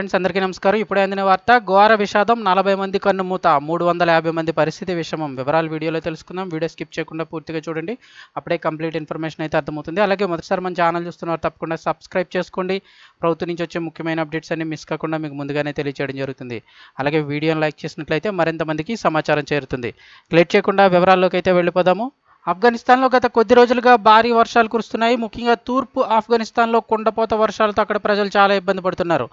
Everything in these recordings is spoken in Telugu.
ఫ్రెండ్స్ అందరికీ నమస్కారం. ఇప్పుడే అందిన వార్త ఘోర విషాదం నలభై మంది కన్ను మూత మూడు వందల యాభై మంది పరిస్థితి విషమం. వివరాలు వీడియోలో తెలుసుకుందాం. వీడియో స్కిప్ చేయకుండా పూర్తిగా చూడండి. అప్పుడే కంప్లీట్ ఇన్ఫర్మేషన్ అయితే అర్థమవుతుంది. అలాగే మొదటిసారి మన ఛానల్ చూస్తున్నారు తప్పకుండా సబ్స్క్రైబ్ చేసుకోండి. ప్రభుత్వం నుంచి వచ్చే ముఖ్యమైన అప్డేట్స్ అన్ని మిస్ కాకుండా మీకు ముందుగానే తెలియజేయడం జరుగుతుంది. అలాగే వీడియోని లైక్ చేసినట్లయితే మరింత మందికి సమాచారం చేరుతుంది. లేట్ చేయకుండా వివరాల్లోకి అయితే వెళ్ళిపోదాము. ఆఫ్ఘనిస్తాన్లో గత కొద్ది రోజులుగా భారీ వర్షాలు కురుస్తున్నాయి. ముఖ్యంగా తూర్పు ఆఫ్ఘనిస్తాన్లో కుండపోత వర్షాలతో అక్కడ ప్రజలు చాలా ఇబ్బంది పడుతున్నారు.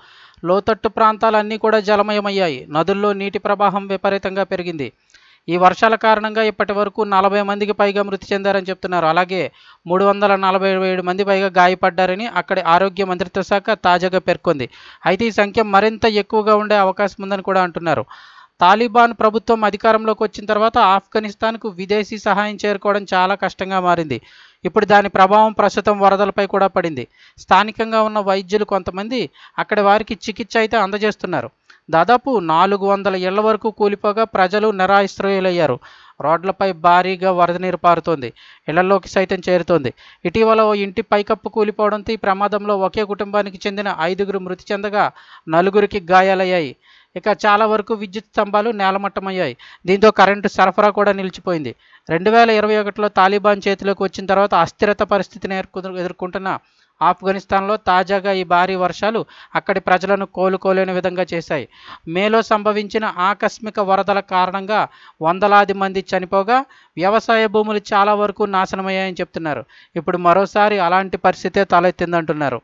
లోతట్టు ప్రాంతాలన్నీ కూడా జలమయమయ్యాయి. నదుల్లో నీటి ప్రవాహం విపరీతంగా పెరిగింది. ఈ వర్షాల కారణంగా ఇప్పటి వరకు నలభై మందికి పైగా మృతి చెందారని చెప్తున్నారు. అలాగే మూడు వందల నలభై ఏడు మంది పైగా గాయపడ్డారని అక్కడి ఆరోగ్య మంత్రిత్వ శాఖ తాజాగా పేర్కొంది. అయితే ఈ సంఖ్య మరింత ఎక్కువగా ఉండే అవకాశం ఉందని కూడా అంటున్నారు. తాలిబాన్ ప్రభుత్వం అధికారంలోకి వచ్చిన తర్వాత ఆఫ్ఘనిస్తాన్కు విదేశీ సహాయం చేరుకోవడం చాలా కష్టంగా మారింది. ఇప్పుడు దాని ప్రభావం ప్రస్తుతం వరదలపై కూడా పడింది. స్థానికంగా ఉన్న వైద్యులు కొంతమంది అక్కడి వారికి చికిత్స అయితే అందజేస్తున్నారు. దాదాపు నాలుగు వందల ఇళ్ళ వరకు కూలిపోగా ప్రజలు నిరాశ్రయులయ్యారు. రోడ్లపై భారీగా వరద నీరు పారుతోంది. ఇళ్ళలోకి సైతం చేరుతోంది. ఇటీవల ఓ ఇంటి పైకప్పు కూలిపోవడంతో ఈ ప్రమాదంలో ఒకే కుటుంబానికి చెందిన ఐదుగురు మృతి చెందగా నలుగురికి గాయాలయ్యాయి. ఇక చాలా వరకు విద్యుత్ స్తంభాలు నేలమట్టమయ్యాయి. దీంతో కరెంటు సరఫరా కూడా నిలిచిపోయింది. రెండు వేల ఇరవై ఒకటిలో తాలిబాన్ చేతిలోకి వచ్చిన తర్వాత అస్థిరత పరిస్థితిని ఎదుర్కొ ఎదుర్కొంటున్న ఆఫ్ఘనిస్తాన్లో తాజాగా ఈ భారీ వర్షాలు అక్కడి ప్రజలను కోలుకోలేని విధంగా చేశాయి. మేలో సంభవించిన ఆకస్మిక వరదల కారణంగా వందలాది మంది చనిపోగా వ్యవసాయ భూములు చాలా వరకు నాశనమయ్యాయని చెప్తున్నారు. ఇప్పుడు మరోసారి అలాంటి పరిస్థితే తలెత్తిందంటున్నారు.